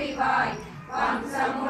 முடிவாய் வம்சமும்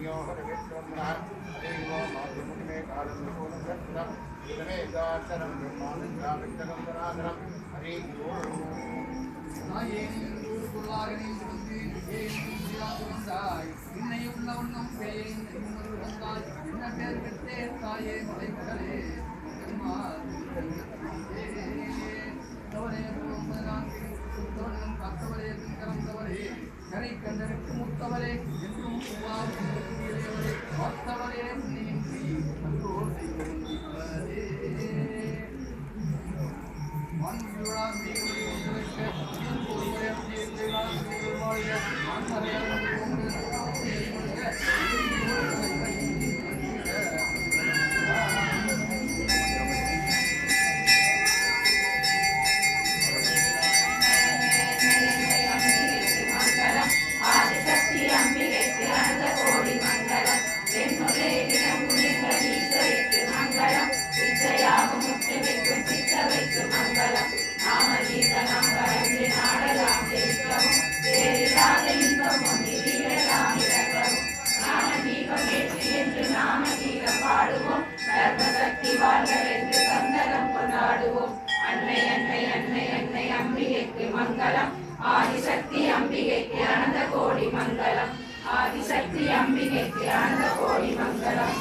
ஹரி ஓம் கரை கண்டனுக்கு முத்தவரே Thank you. Adishakti அம்பிகைக்கு அனந்த கோடி மங்களம். ஆதிசக்தி அம்பிகைக்கு அனந்த கோடி மங்களம்.